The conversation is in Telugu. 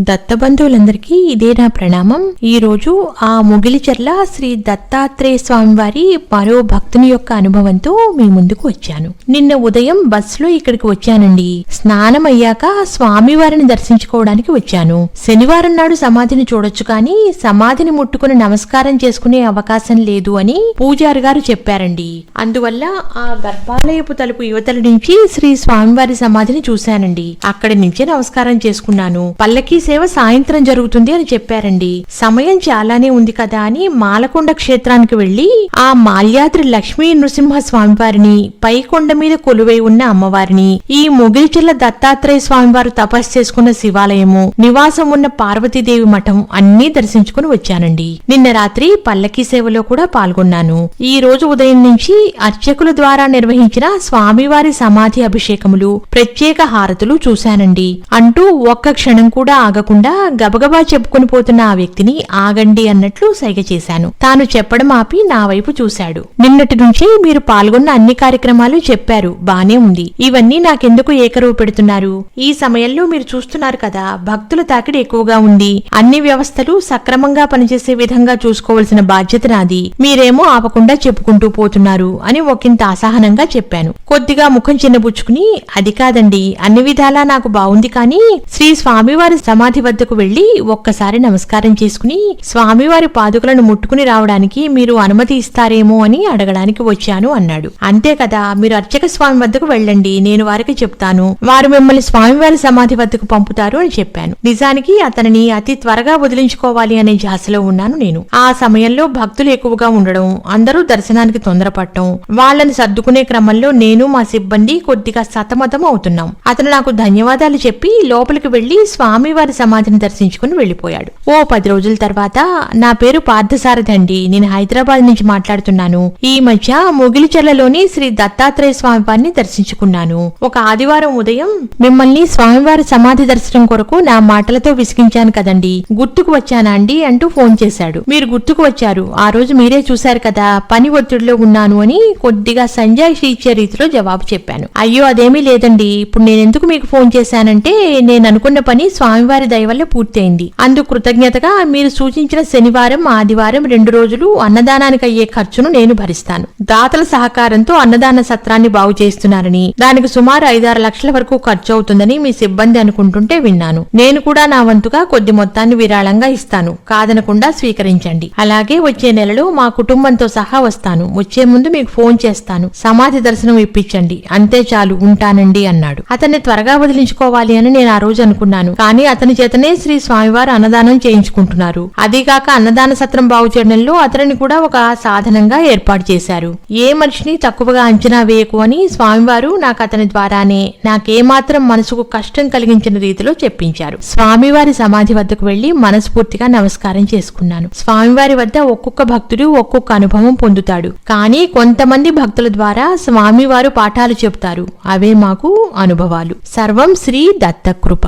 దత్త బంధువులందరికీ ఇదే నా ప్రణామం. ఈ రోజు ఆ ముగిలిచెర్ల శ్రీ దత్తాత్రేయ స్వామి వారి మరో భక్తుని యొక్క అనుభవంతో మీ ముందుకు వచ్చాను. నిన్న ఉదయం బస్సులో ఇక్కడికి వచ్చానండి. స్నానం అయ్యాక స్వామి వారిని దర్శించుకోవడానికి వచ్చాను. శనివారం నాడు సమాధిని చూడొచ్చు కానీ సమాధిని ముట్టుకుని నమస్కారం చేసుకునే అవకాశం లేదు అని పూజారి గారు చెప్పారండి. అందువల్ల ఆ గర్భాలయపు తలుపు యువతల నుంచి శ్రీ స్వామివారి సమాధిని చూశానండి. అక్కడి నుంచే నమస్కారం చేసుకున్నాను. పల్లకీ సేవ సాయంత్రం జరుగుతుంది అని చెప్పారండి. సమయం చాలానే ఉంది కదా అని మాలకొండ క్షేత్రానికి వెళ్ళి ఆ మాల్యాద్రి లక్ష్మీ నృసింహ స్వామివారిని పై కొండ మీద కొలువై ఉన్న అమ్మవారిని ఈ ముగిల్చిల్ల దత్తాత్రేయ స్వామివారు తపస్సు చేసుకున్న శివాలయము నివాసం ఉన్న పార్వతీదేవి మఠం అన్నీ దర్శించుకుని వచ్చానండి. నిన్న రాత్రి పల్లకీ సేవలో కూడా పాల్గొన్నాను. ఈ రోజు ఉదయం నుంచి అర్చకుల ద్వారా నిర్వహించిన స్వామివారి సమాధి అభిషేకములు ప్రత్యేక హారతులు చూశానండి. అంటూ ఒక్క క్షణం కూడా ఆగకుండా గబగబా చెప్పుకుని పోతున్న ఆ వ్యక్తిని ఆగండి అన్నట్లు సైగ చేశాను. తాను చెప్పడం ఆపి నా వైపు చూశాడు. నిన్నటి నుంచి మీరు పాల్గొన్న అన్ని కార్యక్రమాలు చెప్పారు. బానే ఉంది. ఇవన్నీ నాకెందుకు ఏకరువు పెడుతున్నారు? ఈ సమయంలో మీరు చూస్తున్నారు కదా భక్తుల తాకిడి ఎక్కువగా ఉంది. అన్ని వ్యవస్థలు సక్రమంగా పనిచేసే విధంగా చూసుకోవలసిన బాధ్యత నాది. మీరేమో ఆపకుండా చెప్పుకుంటూ పోతున్నారు అని ఒకంత అసహనంగా చెప్పాను. కొద్దిగా ముఖం చిన్నబుచ్చుకుని అది కాదండి అన్ని విధాలా నాకు బాగుంది కానీ శ్రీ స్వామివారి సమాధి వద్దకు వెళ్ళి ఒక్కసారి నమస్కారం చేసుకుని స్వామివారి పాదుకలను ముట్టుకుని రావడానికి మీరు అనుమతి ఇస్తారేమో అని అడగడానికి వచ్చాను అన్నాడు. అంతే కదా మీరు అర్చక స్వామి వద్దకు వెళ్ళండి నేను వారికి చెప్తాను. వారు మిమ్మల్ని స్వామివారి సమాధి వద్దకు పంపుతారు అని చెప్పాను. నిజానికి అతనిని అతి త్వరగా వదిలించుకోవాలి అనే జాసలో ఉన్నాను నేను. ఆ సమయంలో భక్తులు ఎక్కువగా ఉండడం అందరూ దర్శనానికి తొందరపడటం వాళ్ళని సర్దుకునే క్రమంలో నేను మా సిబ్బంది కొద్దిగా సతమతం అవుతున్నాం. అతను నాకు ధన్యవాదాలు చెప్పి లోపలికి వెళ్ళి స్వామివారి సమాధిని దర్శించుకుని వెళ్ళిపోయాడు ఓ పది రోజుల తర్వాత నా పేరు పార్థసారథి అండి. నేను హైదరాబాద్ నుంచి మాట్లాడుతున్నాను. ఈ మధ్య ముగిలిచెర్లలోని శ్రీ దత్తాత్రేయ స్వామి వారిని దర్శించుకున్నాను. ఒక ఆదివారం ఉదయం మిమ్మల్ని స్వామివారి సమాధి దర్శనం కొరకు నా మాటలతో విసిగించాను కదండి. గుర్తుకు వచ్చానా అండి? అంటూ ఫోన్ చేశాడు. మీరు గుర్తుకు వచ్చారు. ఆ రోజు మీరే చూశారు కదా పని ఒత్తిడిలో ఉన్నాను అని కొద్దిగా సంజయ్ ఇచ్చే రీతిలో జవాబు చెప్పాను. అయ్యో అదేమీ లేదండి. ఇప్పుడు నేనెందుకు మీకు ఫోన్ చేశానంటే నేను అనుకున్న పని స్వామివారి దయ దయవల్ల పూర్తయింది. అందుకు కృతజ్ఞతగా మీరు సూచించిన శనివారం ఆదివారం రెండు రోజులు అన్నదానానికి అయ్యే ఖర్చును నేను భరిస్తాను. దాతల సహకారంతో అన్నదాన సత్రాన్ని బాగు చేస్తున్నారని దానికి సుమారు ఐదారు లక్షల వరకు ఖర్చు అవుతుందని మీ సిబ్బంది అనుకుంటుంటే విన్నాను. నేను కూడా నా వంతుగా కొద్ది మొత్తాన్ని విరాళంగా ఇస్తాను. కాదనకుండా స్వీకరించండి. అలాగే వచ్చే నెలలో మా కుటుంబంతో సహా వస్తాను. వచ్చే ముందు మీకు ఫోన్ చేస్తాను. సమాధి దర్శనం ఇప్పించండి. అంతే చాలు ఉంటానండి అన్నాడు. అతన్ని త్వరగా వదిలించుకోవాలి అని నేను ఆ రోజు అనుకున్నాను. కానీ అతను అతని చేతనే శ్రీ స్వామివారు అన్నదానం చేయించుకుంటున్నారు. అదీగాక అన్నదాన సత్రం బాగు చేయడంలో అతనిని కూడా ఒక సాధనంగా ఏర్పాటు చేశారు. ఏ మనిషిని తక్కువగా అంచనా వేయకు అని స్వామివారు నాకు అతని ద్వారానే నాకేమాత్రం మనసుకు కష్టం కలిగించిన రీతిలో చెప్పించారు. స్వామివారి సమాధి వద్దకు వెళ్ళి మనస్ఫూర్తిగా నమస్కారం చేసుకున్నాను. స్వామివారి వద్ద ఒక్కొక్క భక్తుడు ఒక్కొక్క అనుభవం పొందుతాడు. కానీ కొంతమంది భక్తుల ద్వారా స్వామివారు పాఠాలు చెబుతారు. అవే మాకు అనుభవాలు. సర్వం శ్రీ దత్తకృప.